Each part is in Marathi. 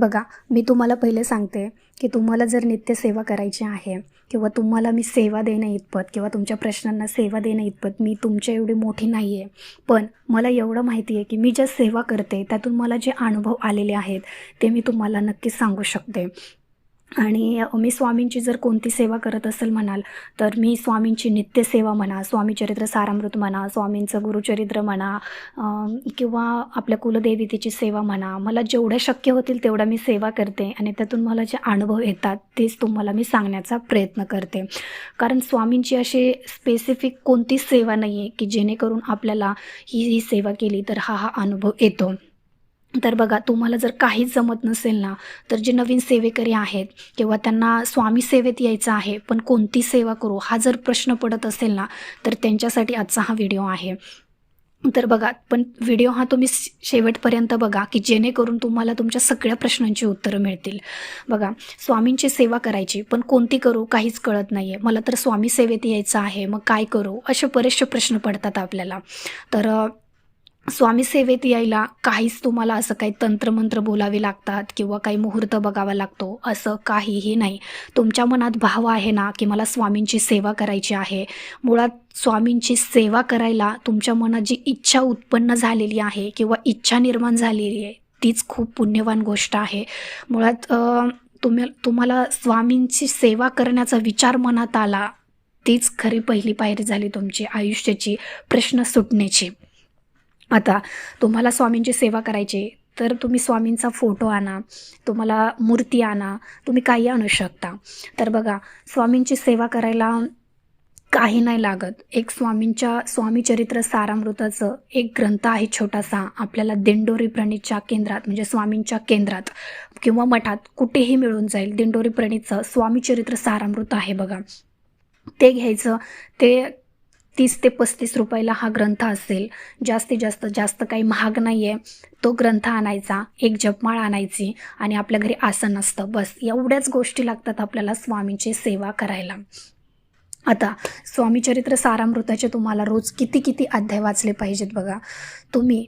बघा मी तुम्हाला पहिले सांगते की तुम्हाला जर नित्यसेवा करायची आहे किंवा तुम्हाला मी सेवा देणं इतपत किंवा तुमच्या प्रश्नांना सेवा देणं इतपत मी तुमच्या एवढी मोठी नाही आहे पण मला एवढं माहिती आहे की मी ज्या सेवा करते त्यातून मला जे अनुभव आलेले आहेत ते मी तुम्हाला नक्कीच सांगू शकते. आणि मी स्वामींची जर कोणती सेवा करत असेल म्हणाल तर मी स्वामींची नित्यसेवा म्हणा स्वामीचरित्र सारामृत म्हणा स्वामींचं गुरुचरित्र म्हणा किंवा आपल्या कुलदेवतेची सेवा म्हणा मला जेवढ्या शक्य होतील तेवढा मी सेवा करते आणि त्यातून मला जे अनुभव येतात तेच तुम्हाला मी सांगण्याचा प्रयत्न करते. कारण स्वामींची अशी स्पेसिफिक कोणतीच सेवा नाही आहे की जेणेकरून आपल्याला ही ही सेवा केली तर हा हा अनुभव येतो. तर बघा तुम्हाला जर काहीच जमत नसेल ना तर जे नवीन सेवेकरी आहेत किंवा त्यांना स्वामी सेवेत यायचं आहे पण कोणती सेवा करू हा जर प्रश्न पडत असेल ना तर त्यांच्यासाठी आजचा हा व्हिडिओ आहे. तर बघा पण व्हिडिओ हा तुम्ही शेवटपर्यंत बघा की जेणेकरून तुम्हाला तुमच्या सगळ्या प्रश्नांची उत्तरं मिळतील. बघा स्वामींची सेवा करायची पण कोणती करू काहीच कळत नाही आहे मला तर स्वामी सेवेत यायचं आहे मग काय करू असे बरेचसे प्रश्न पडतात आपल्याला. तर स्वामी सेवेत यायला काहीच तुम्हाला असं काही तंत्रमंत्र बोलावे लागतात किंवा काही मुहूर्त बघावा लागतो असं काहीही नाही. तुमच्या मनात भाव आहे ना की मला स्वामींची सेवा करायची आहे? मुळात स्वामींची सेवा करायला तुमच्या मनात जी इच्छा उत्पन्न झालेली आहे किंवा इच्छा निर्माण झालेली आहे तीच खूप पुण्यवान गोष्ट आहे. मुळात तुम्ही तुम्हाला स्वामींची सेवा करण्याचा विचार मनात आला तीच खरी पहिली पायरी झाली तुमची आयुष्याची प्रश्न सुटण्याची. आता तुम्हाला स्वामींची सेवा करायची तर तुम्ही स्वामींचा फोटो आणा तुम्हाला मूर्ती आणा तुम्ही काही आणू शकता. तर बघा स्वामींची सेवा करायला काही नाही लागत. एक स्वामींच्या स्वामीचरित्र सारामृताचं एक ग्रंथ आहे छोटासा आपल्याला दिंडोरी प्रणीतच्या केंद्रात म्हणजे स्वामींच्या केंद्रात किंवा मठात कुठेही मिळून जाईल दिंडोरी प्रणीतचं स्वामीचरित्र सारामृत आहे बघा. ते घ्यायचं ते तीस ते पस्तीस रुपयाला हा ग्रंथ असेल. जास्तीत जास्त जास्त काही महाग नाही आहे तो ग्रंथ आणायचा एक जपमाळ आणायची आणि आपल्या घरी आसन असतं. बस एवढ्याच गोष्टी लागतात आपल्याला स्वामींची सेवा करायला. आता स्वामी चरित्र सारामृताचे तुम्हाला रोज किती किती अध्याय वाचले पाहिजेत बघा. तुम्ही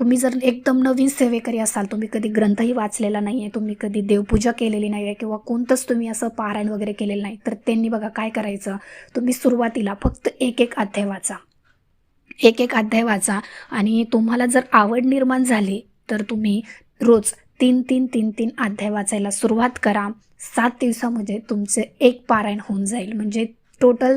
तुम्ही जर एकदम नवीन सेवेकरी असाल तुम्ही कधी ग्रंथही वाचलेला नाही आहे तुम्ही कधी देवपूजा केलेली नाही आहे किंवा कोणतंच तुम्ही असं पारायण वगैरे केलेलं नाही तर त्यांनी बघा काय करायचं? तुम्ही सुरुवातीला फक्त एक एक अध्याय वाचा. एक एक अध्याय वाचा आणि तुम्हाला जर आवड निर्माण झाली तर तुम्ही रोज तीन तीन तीन तीन अध्याय वाचायला सुरुवात करा. सात दिवसामध्ये तुमचे एक पारायण होऊन जाईल. म्हणजे टोटल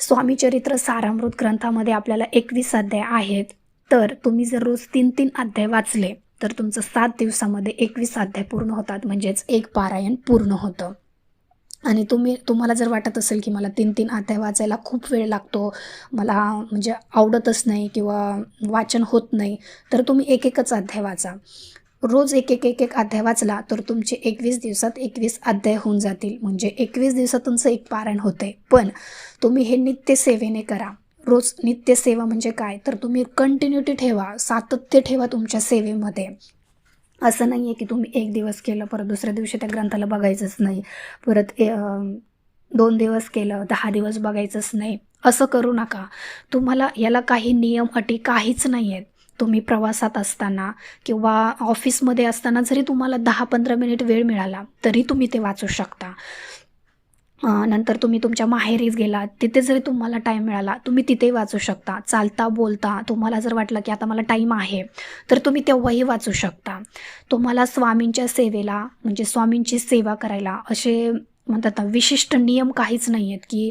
स्वामीचरित्र सारामृत ग्रंथामध्ये आपल्याला एकवीस अध्याय आहेत. तर तुम्ही जर रोज तीन तीन अध्याय वाचले तर तुमचं सात दिवसामध्ये एकवीस अध्याय पूर्ण होतात म्हणजेच एक पारायण पूर्ण होतं. आणि तुम्ही तुम्हाला जर वाटत असेल की मला तीन तीन अध्याय वाचायला खूप वेळ लागतो मला म्हणजे आवडतच नाही किंवा वाचन होत नाही तर तुम्ही एक एकच अध्याय वाचा. रोज एक एक एक एक अध्याय वाचला तर तुमचे एकवीस दिवसात एकवीस अध्याय होऊन जातील. म्हणजे एकवीस दिवसात तुमचं एक पारायण होते. पण तुम्ही हे नित्य सेवेने करा. रोज नित्यसेवा म्हणजे काय? तर तुम्ही कंटिन्युटी ठेवा सातत्य ठेवा तुमच्या सेवेमध्ये. असं नाही आहे की तुम्ही एक दिवस केलं परत दुसऱ्या दिवशी त्या ग्रंथाला बघायचंच नाही. परत ए- दोन दिवस केलं दहा दिवस बघायचंच नाही. असं करू नका. तुम्हाला याला काही नियम अटी काहीच नाही आहेत तुम्ही प्रवासात असताना किंवा ऑफिसमध्ये असताना जरी तुम्हाला दहा पंधरा मिनिट वेळ मिळाला तरी तुम्ही ते वाचू शकता. नंतर तुम्ही तुमच्या माहेरीच गेलात. तिथे जरी तुम्हाला टाईम मिळाला तुम्ही तिथे वाचू शकता. चालता बोलता तुम्हाला जर वाटलं की आता मला टाईम आहे तर तुम्ही तेव्हाही वाचू शकता. तुम्हाला स्वामींच्या सेवेला म्हणजे स्वामींची सेवा करायला असे म्हणतात ना विशिष्ट नियम काहीच नाही आहेत की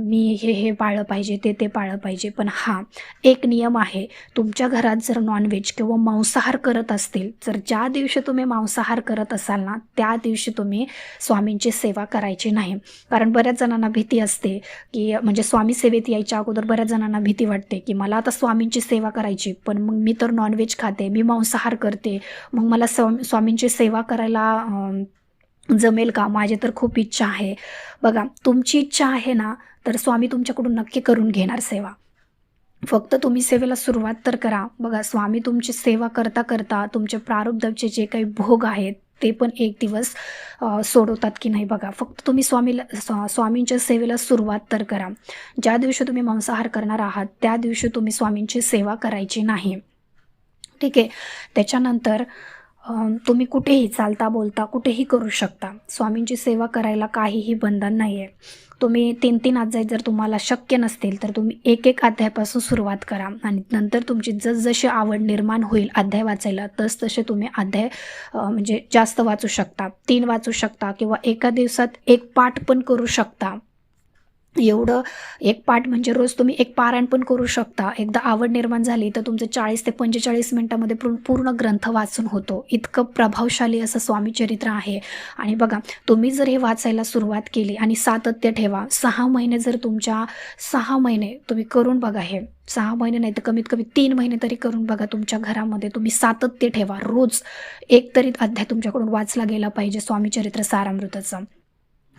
मी हे हे पाळलं पाहिजे ते ते पाळलं पाहिजे. पण हा एक नियम आहे. तुमच्या घरात जर नॉनव्हेज किंवा मांसाहार करत असतील तर ज्या दिवशी तुम्ही मांसाहार करत असाल ना त्या दिवशी तुम्ही स्वामींची सेवा करायची नाही. कारण बऱ्याच जणांना भीती असते की म्हणजे स्वामी सेवेत यायच्या अगोदर बऱ्याच जणांना भीती वाटते की मला आता स्वामींची सेवा करायची पण मग मी तर नॉनव्हेज खाते मी मांसाहार करते. मग मला स्व स्वामींची सेवा करायला जमेल का? माझी तर खूप इच्छा आहे. बघा तुमची इच्छा आहे ना तर स्वामी तुमच्याकडून नक्की करून घेणार सेवा. फक्त तुम्ही सेवेला सुरुवात तर करा. बघा स्वामी तुमची सेवा करता करता तुमचे प्रारब्धाचे जे काही भोग आहेत ते पण एक दिवस सोडवतात की नाही बघा. फक्त तुम्ही स्वामीला स्वा- स्वामींच्या सेवेला सुरुवात तर करा. ज्या दिवशी तुम्ही मांसाहार करणार आहात त्या दिवशी तुम्ही स्वामींची सेवा करायची नाही. ठीक आहे? त्याच्यानंतर तुम्ही कुठेही चालता बोलता कुठेही करू शकता. स्वामींची सेवा करायला काहीही बंधन नाही आहे तुम्ही तीन तीन अध्याय जर तुम्हाला शक्य नसतील तर तुम्ही एक एक अध्यायापासून सुरुवात करा. आणि नंतर तुमची जसजशी आवड निर्माण होईल अध्याय वाचायला तस तसे तुम्ही अध्याय म्हणजे जास्त वाचू शकता. तीन वाचू शकता किंवा एका दिवसात एक पाठ पण करू शकता. एवढं एक पाठ म्हणजे रोज तुम्ही एक पारायण पण करू शकता. एकदा आवड निर्माण झाली तर तुमचं चाळीस ते पंचेचाळीस मिनटामध्ये पूर्ण पूर्ण ग्रंथ वाचून होतो. इतकं प्रभावशाली असं स्वामी चरित्र आहे. आणि बघा तुम्ही जर हे वाचायला सुरुवात केली आणि सातत्य ठेवा. सहा महिने जर तुमच्या सहा महिने तुम्ही करून बघा हे. सहा महिने नाही तर कमीत कमी तीन महिने तरी करून बघा तुमच्या घरामध्ये. तुम्ही सातत्य ठेवा. रोज एक तरी अध्याय तुमच्याकडून वाचला गेला पाहिजे स्वामी चरित्र सारामृताचं.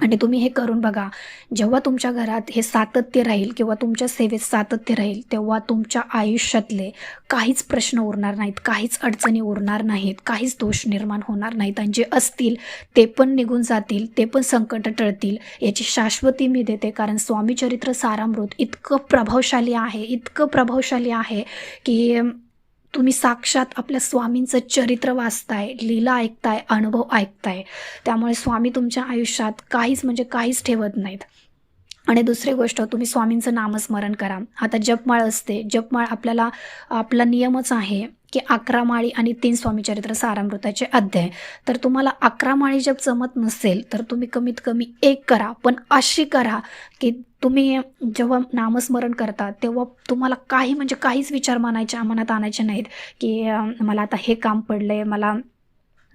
आणि तुम्ही हे करून बघा जेव्हा तुमच्या घरात हे सातत्य राहील किंवा तुमच्या सेवेत सातत्य राहील तेव्हा तुमच्या आयुष्यातले काहीच प्रश्न उरणार नाहीत काहीच अडचणी उरणार नाहीत काहीच दोष निर्माण होणार नाहीत. आणि जे असतील ते पण निघून जातील ते पण संकट टळतील याची शाश्वती मी देते. कारण स्वामी चरित्र सारामृत इतकं प्रभावशाली आहे इतकं प्रभावशाली आहे की तुम्ही साक्षात आपल्या स्वामींचं चरित्र वाचताय लीला ऐकताय अनुभव ऐकताय. त्यामुळे स्वामी तुमच्या आयुष्यात काहीच म्हणजे काहीच ठेवत नाहीत. आणि दुसरी गोष्ट तुम्ही स्वामींचं नामस्मरण करा. आता जपमाळ असते. जपमाळ आपल्याला आपला नियमच आहे की अकरा माळी आणि तीन स्वामीचरित्र सारामृताचे अध्याय. तर तुम्हाला अकरा माळी जप जमत नसेल तर तुम्ही कमीत कमी एक करा. पण अशी करा की तुम्ही जेव्हा नामस्मरण करता तेव्हा तुम्हाला काही म्हणजे काहीच विचार मानायच्या मनात आणायचे नाहीत की मला आता हे काम पडलं आहे मला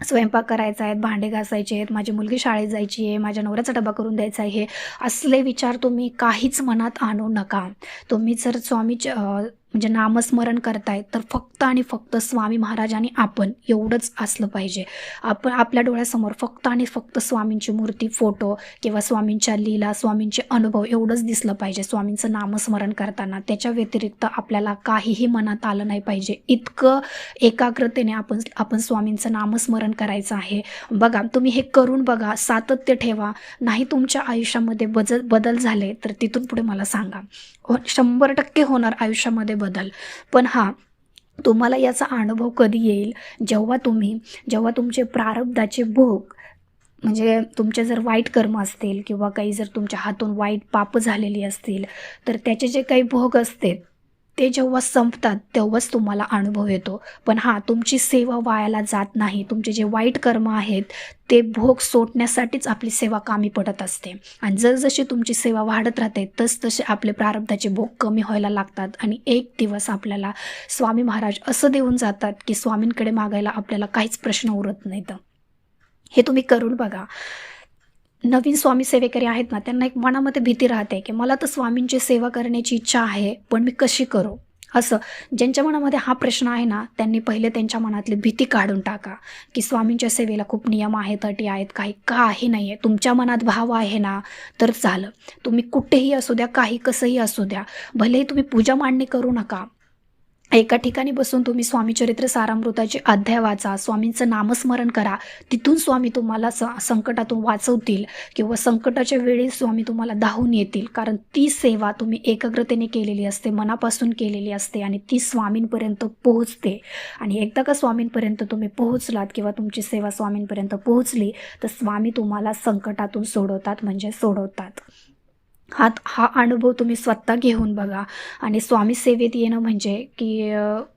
स्वयंपाक करायचा आहेत भांडे घासायचे आहेत माझी मुलगी शाळेत जायची आहे माझ्या नवऱ्याचा डबा करून द्यायचा आहे. हे असले विचार तुम्ही काहीच मनात आणू नका. तुम्ही जर स्वामी म्हणजे नामस्मरण करताय तर फक्त आणि फक्त स्वामी महाराज आणि आपण एवढंच असलं पाहिजे. आपण आपल्या डोळ्यासमोर फक्त आणि फक्त स्वामींची मूर्ती फोटो किंवा स्वामींच्या लीला स्वामींचे अनुभव एवढंच दिसलं पाहिजे. स्वामींचं नामस्मरण करताना त्याच्या व्यतिरिक्त आपल्याला काहीही मनात आलं नाही पाहिजे. इतकं एकाग्रतेने आपण आपण स्वामींचं नामस्मरण करायचं आहे. बघा तुम्ही हे करून बघा सातत्य ठेवा. नाही तुमच्या आयुष्यामध्ये बदल बदल झाले तर तिथून पुढे मला सांगा. हो, शंभर टक्के होणार आयुष्यामध्ये बदल. पण हां तुम्हाला याचा अनुभव कधी येईल? जेव्हा तुम्ही जेव्हा तुमचे प्रारब्धाचे भोग म्हणजे तुमचे जर वाईट कर्म असतील किंवा काही जर तुमच्या हातून वाईट पाप झालेली असतील तर त्याचे जे काही भोग असते ते जेव्हा संपतात तेव्हाच तुम्हाला अनुभव येतो. पण हां तुमची सेवा वायाला जात नाही. तुमचे जे वाईट कर्म आहेत ते भोग सोडण्यासाठीच आपली सेवा कामी पडत असते. आणि जसजशी तुमची सेवा वाढत राहते तस तसे आपले प्रारब्धाचे भोग कमी व्हायला लागतात आणि एक दिवस आपल्याला स्वामी महाराज असं देऊन जातात की स्वामींकडे मागायला आपल्याला काहीच प्रश्न उरत नाहीत. हे तुम्ही करून बघा. नवीन स्वामी सेवेकरी आहेत ना त्यांना एक मनामध्ये भीती राहते की मला तर स्वामींची सेवा करण्याची इच्छा आहे पण मी कशी करू? असं ज्यांच्या मनामध्ये हा प्रश्न आहे ना त्यांनी पहिले त्यांच्या मनातली भीती काढून टाका की स्वामींच्या सेवेला खूप नियम आहेत अटी आहेत काही काही नाही आहे तुमच्या मनात भाव आहे ना तर झालं. तुम्ही कुठेही असू द्या काही कसंही असू द्या. भलेही तुम्ही पूजा मांडणी करू नका एका ठिकाणी बसून तुम्ही स्वामीचरित्र सारामृताचे अध्याय वाचा स्वामींचं नामस्मरण करा. तिथून स्वामी तुम्हाला स संकटातून वाचवतील किंवा संकटाच्या वेळी स्वामी तुम्हाला धावून येतील. कारण ती सेवा तुम्ही एकाग्रतेने केलेली असते मनापासून केलेली असते आणि ती स्वामींपर्यंत पोहोचते. आणि एकदा का स्वामींपर्यंत तुम्ही पोहोचलात किंवा तुमची सेवा स्वामींपर्यंत पोहोचली तर स्वामी तुम्हाला संकटातून सोडवतात म्हणजे सोडवतात. हा हा अनुभव तुम्ही स्वतः घेऊन बघा. आणि स्वामी सेवेत येणं म्हणजे की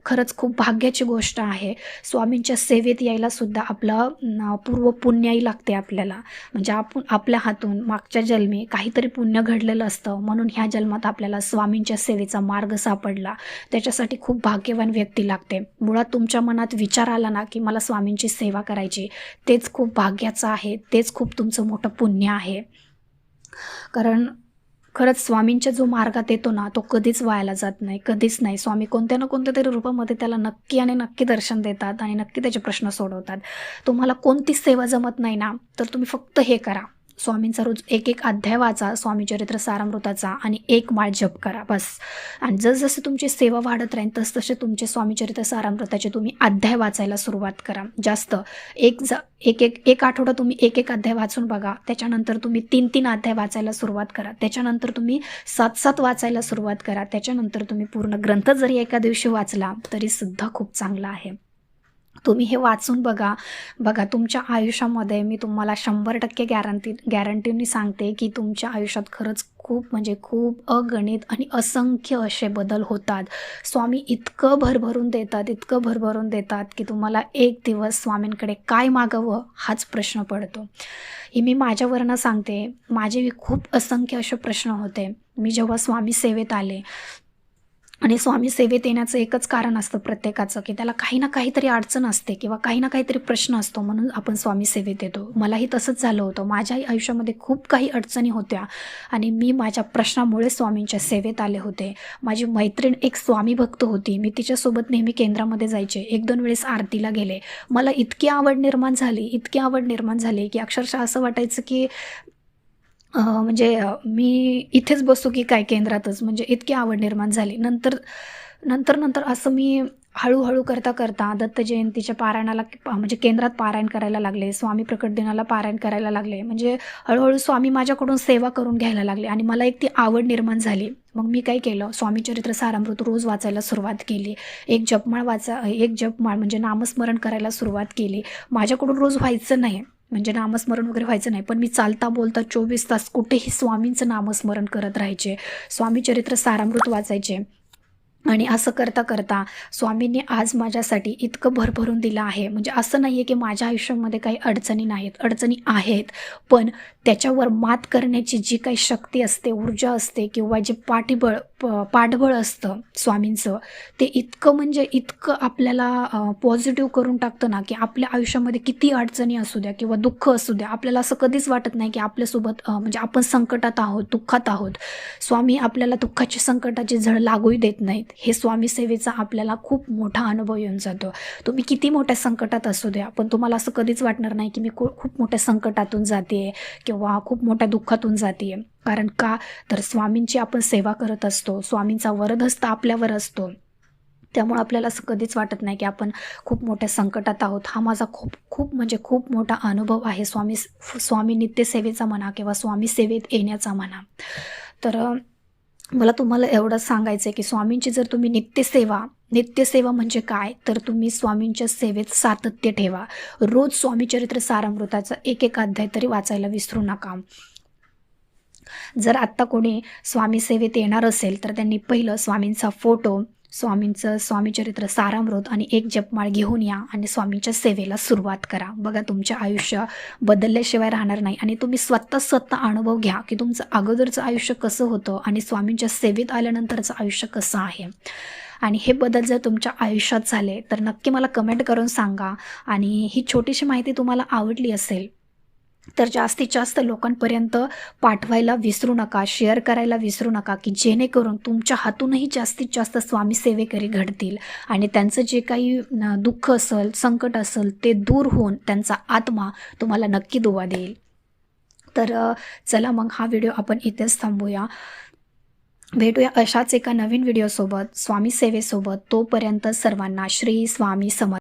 खरंच खूप भाग्याची गोष्ट आहे. स्वामींच्या सेवेत यायला सुद्धा आपलं पूर्व पुण्याही लागते आपल्याला. म्हणजे आपण आपल्या हातून मागच्या जन्मी काहीतरी पुण्य घडलेलं असतं. म्हणून ह्या जन्मात आपल्याला स्वामींच्या सेवेचा मार्ग सापडला. त्याच्यासाठी खूप भाग्यवान व्यक्ती लागते. मुळात तुमच्या मनात विचार आला ना की मला स्वामींची सेवा करायची तेच खूप भाग्याचं आहे. तेच खूप तुमचं मोठं पुण्य आहे. कारण खरंच स्वामींच्या जो मार्गात येतो ना तो कधीच वायाला जात नाही कधीच नाही. स्वामी कोणत्या ना कोणत्या तरी रूपामध्ये त्याला नक्की आणि नक्की दर्शन देतात आणि नक्की त्याचे प्रश्न सोडवतात. तुम्हाला कोणतीच सेवा जमत नाही ना तर तुम्ही फक्त हे करा. स्वामींचा रोज एक एक अध्याय वाचा स्वामीचरित्र सारामृताचा आणि एक माळ जप करा बस. आणि जसजसे तुमची सेवा वाढत राहील तसतसे तुमचे स्वामी चरित्र सारामृताचे तुम्ही अध्याय वाचायला सुरुवात करा. जास्त एक ज एक एक एक आठवडा तुम्ही एक एक अध्याय वाचून बघा. त्याच्यानंतर तुम्ही तीन तीन अध्याय वाचायला सुरुवात करा. त्याच्यानंतर तुम्ही सात सात वाचायला सुरुवात करा. त्याच्यानंतर तुम्ही पूर्ण ग्रंथ जरी एका दिवशी वाचला तरी सुद्धा खूप चांगला आहे. तुम्ही हे वाचून बघा. बघा तुमच्या आयुष्यामध्ये मी तुम्हाला शंभर टक्के गॅरंटी गॅरंटीनी सांगते की तुमच्या आयुष्यात खरंच खूप म्हणजे खूप अगणित आणि असंख्य असे बदल होतात. स्वामी इतकं भरभरून देतात इतकं भरभरून देतात की तुम्हाला एक दिवस स्वामींकडे काय मागावं हाच प्रश्न पडतो. ही मी माझ्यावरनं सांगते. माझे खूप असंख्य असे प्रश्न होते. मी जेव्हा स्वामी सेवेत आले आणि स्वामी सेवेत येण्याचं एकच कारण असतं प्रत्येकाचं की त्याला काही ना काहीतरी अडचण असते किंवा काही ना काहीतरी प्रश्न असतो म्हणून आपण स्वामी सेवेत येतो. मलाही तसंच झालं होतं. माझ्याही आयुष्यामध्ये खूप काही अडचणी होत्या आणि मी माझ्या प्रश्नामुळे स्वामींच्या सेवेत आले होते. माझी मैत्रीण एक स्वामी भक्त होती. मी तिच्यासोबत नेहमी केंद्रामध्ये जायचे. एक दोन वेळेस आरतीला गेले. मला इतकी आवड निर्माण झाली इतकी आवड निर्माण झाली की अक्षरशः असं वाटायचं की म्हणजे मी इथेच बसू की काय केंद्रातच म्हणजे इतकी आवड निर्माण झाली. नंतर नंतर नंतर असं मी हळूहळू करता करता दत्त जयंतीच्या पारायणाला म्हणजे केंद्रात पारायण करायला लागले स्वामी प्रकट दिनाला पारायण करायला लागले. म्हणजे हळूहळू स्वामी माझ्याकडून सेवा करून घ्यायला लागले आणि मला एक ती आवड निर्माण झाली. मग मी काय केलं स्वामी चरित्र सारामृत रोज वाचायला सुरुवात केली. एक जपमाळ वाचा एक जपमाळ म्हणजे नामस्मरण करायला सुरुवात केली. माझ्याकडून रोज व्हायचं नाही. म्हणजे नामस्मरण वगैरे व्हायचं नाही. पण मी चालता बोलता चोवीस तास कुठेही स्वामींचं नामस्मरण करत राहायचे. स्वामी चरित्र सारामृत वाचायचे. आणि असं करता करता स्वामींनी आज माझ्यासाठी इतकं भरभरून दिलं आहे. म्हणजे असं नाही आहे की माझ्या आयुष्यामध्ये काही अडचणी नाहीत. अडचणी आहेत पण त्याच्यावर मात करण्याची जी काही शक्ती असते ऊर्जा असते किंवा जे पाठीबळ प पाठबळ असतं स्वामींचं. ते इतकं म्हणजे इतकं आपल्याला पॉझिटिव्ह करून टाकतं ना की आपल्या आयुष्यामध्ये किती अडचणी असू द्या किंवा दुःख असू द्या आपल्याला असं कधीच वाटत नाही की आपल्यासोबत म्हणजे आपण संकटात आहोत दुःखात आहोत. स्वामी आपल्याला दुःखाची संकटाची झळ लागूही देत नाहीत. हे स्वामी सेवेचा आपल्याला खूप मोठा अनुभव येऊन जातो. तुम्ही किती मोठ्या संकटात असू द्या पण तुम्हाला असं कधीच वाटणार नाही की मी खूप मोठ्या संकटातून जाते किंवा खूप मोठ्या दुःखातून जाते कारण का? तर स्वामींची आपण सेवा करत असतो. स्वामींचा वरदहस्त आपल्यावर असतो. त्यामुळे आपल्याला असं कधीच वाटत नाही की आपण खूप मोठ्या संकटात आहोत. हा माझा खूप खूप म्हणजे खूप मोठा अनुभव आहे. स्वामी स्वामी नित्यसेवेचा म्हणा किंवा स्वामी सेवेत येण्याचा म्हणा. तर मला तुम्हाला एवढंच सांगायचं आहे की स्वामींची जर तुम्ही नित्यसेवा नित्यसेवा म्हणजे काय? तर तुम्ही स्वामींच्या सेवेत सातत्य ठेवा. रोज स्वामी चरित्र सारामृताचा एक एक अध्याय तरी वाचायला विसरू नका. जर आत्ता कोणी स्वामी सेवेत येणार असेल तर त्यांनी पहिलं स्वामींचा फोटो स्वामींचं स्वामीचरित्र सारामृत आणि एक जपमाळ घेऊन या आणि स्वामींच्या सेवेला सुरुवात करा. बघा तुमच्या आयुष्य बदलल्याशिवाय राहणार नाही. आणि तुम्ही स्वतः स्वतः अनुभव घ्या की तुमचं अगोदरचं आयुष्य कसं होतं आणि स्वामींच्या सेवेत आल्यानंतरचं आयुष्य कसं आहे. आणि हे बदल जर तुमच्या आयुष्यात झाले तर नक्की मला कमेंट करून सांगा. आणि ही छोटीशी माहिती तुम्हाला आवडली असेल तर जास्तीत जास्त लोकांपर्यंत पाठवायला विसरू नका शेअर करायला विसरू नका की जेणेकरून तुमच्या हातूनही जास्तीत जास्त स्वामी सेवेकरी घडतील. आणि त्यांचं जे काही दुःख असेल संकट असेल ते दूर होऊन त्यांचा आत्मा तुम्हाला नक्की दुवा देईल. तर चला मग हा व्हिडिओ आपण इथेच थांबूया. भेटूया अशाच एका नवीन व्हिडिओसोबत स्वामी सेवेसोबत. तोपर्यंत सर्वांना श्री स्वामी समर्थ